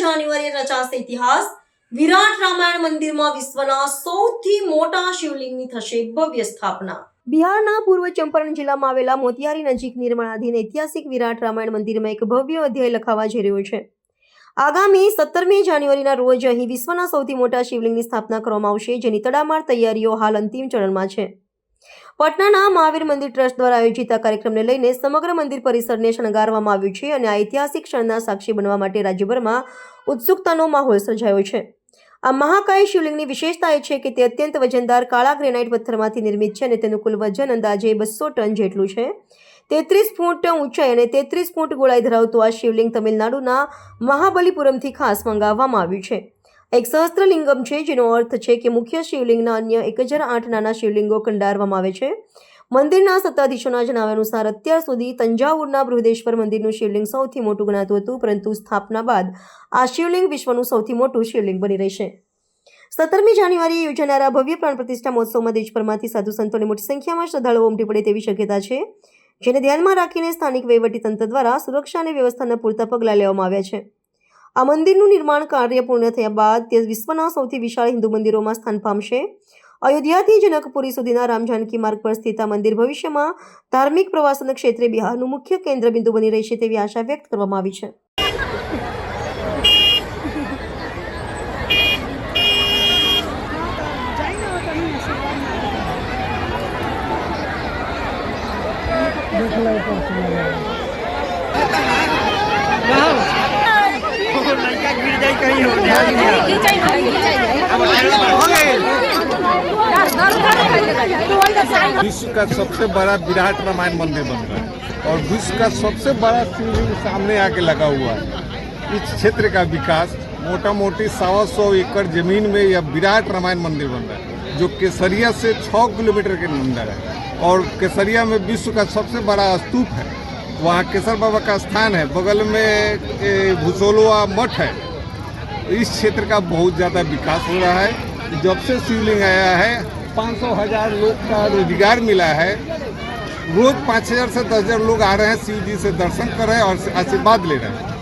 જાન્યુઆરીએ રચાશે ઇતિહાસ. વિરાટ રામાયણ મંદિરમાં વિશ્વના સૌથી મોટા શિવલિંગની થશે ભવ્ય સ્થાપના. બિહારના પૂર્વ ચંપારણ જિલ્લામાં આવેલા મોતિયારી નજીક નિર્માણાધીન ઐતિહાસિક વિરાટ રામાયણ મંદિરમાં એક ભવ્ય અધ્યાય લખાવા જઈ રહ્યો છે. આગામી સત્તરમી જાન્યુઆરીના રોજ અહીં વિશ્વના સૌથી મોટા શિવલિંગની સ્થાપના કરવામાં આવશે, જેની તડામાર તૈયારીઓ હાલ અંતિમ ચરણમાં છે. પટનાના મહાવીર મંદિર ટ્રસ્ટ દ્વારા આયોજિત આ કાર્યક્રમને લઈને સમગ્ર મંદિર પરિસરને શણગારવામાં આવ્યું છે અને આ ઐતિહાસિક ક્ષણના સાક્ષી બનવા માટે રાજ્યભરમાં ઉત્સુકતાનો માહોલ સર્જાયો છે. આ મહાકાય શિવલિંગની વિશેષતા એ છે કે તે અત્યંત વજનદાર કાળા ગ્રેનાઇટ પથ્થરમાંથી નિર્મિત છે અને તેનું કુલ વજન અંદાજે બસો ટન જેટલું છે. તેત્રીસ ફૂટ ઊંચાઈ અને તેત્રીસ ફૂટ ગોળાઈ ધરાવતું આ શિવલિંગ તમિલનાડુના મહાબલીપુરમથી ખાસ મંગાવવામાં આવ્યું છે. એક સહસ્ત્રલિંગમ છે, જેનો અર્થ છે કે મુખ્ય શિવલિંગના અન્ય એક હજાર આઠ નાના શિવલિંગો કંડારવામાં આવે છે. મંદિરના સત્તાધીશોના જણાવ્યા અનુસાર અત્યાર સુધી તંજાવુરના બૃહદેશ્વર મંદિરનું શિવલિંગ સૌથી મોટું ગણાતું હતું, પરંતુ સ્થાપના બાદ આ શિવલિંગ વિશ્વનું સૌથી મોટું શિવલિંગ બની રહેશે સત્તરમી જાન્યુઆરીએ યોજાનારા ભવ્ય પ્રાણ પ્રતિષ્ઠા મહોત્સવમાં દેશભરમાંથી સાધુ સંતોની મોટી સંખ્યામાં શ્રદ્ધાળુઓ ઉમટી પડે તેવી શક્યતા છે, જેને ધ્યાનમાં રાખીને સ્થાનિક વહીવટીતંત્ર દ્વારા સુરક્ષા અને વ્યવસ્થાના પૂરતા પગલાં લેવામાં આવ્યા છે. આ મંદિરનું નિર્માણ કાર્ય પૂર્ણ થયા બાદ તે વિશ્વના સૌથી વિશાળ હિન્દુ મંદિરોમાં સ્થાન પામશે અયોધ્યાથી જનકપુરી સુધીના રામ જાનકી માર્ગ પર સ્થિત આ મંદિર ભવિષ્યમાં ધાર્મિક પ્રવાસન ક્ષેત્રે બિહારનું મુખ્ય કેન્દ્ર બિંદુ બની રહેશે તેવી આશા વ્યક્ત કરવામાં આવી છે Wow. विश्व का सबसे बड़ा विराट रामायण मंदिर बन रहा है और विश्व का सबसे बड़ा शिवलिंग सामने आके लगा हुआ है। इस क्षेत्र का विकास मोटा मोटी सवा सौ एकड़ ज़मीन में यह विराट रामायण मंदिर बन रहा है जो केसरिया से छः किलोमीटर के अंदर है। और केसरिया में विश्व का सबसे बड़ा स्तूप है। वहाँ केसर बाबा का स्थान है। बगल में ए, भूसोलवा मठ है। इस क्षेत्र का बहुत ज़्यादा विकास हो रहा है। जब से शिवलिंग आया है, पाँच सौ हज़ार लोग का रोज़गार मिला है। रोज पाँच हज़ार से दस हज़ार लोग आ रहे हैं शिव जी से दर्शन कर रहे हैं और आशीर्वाद ले रहे हैं।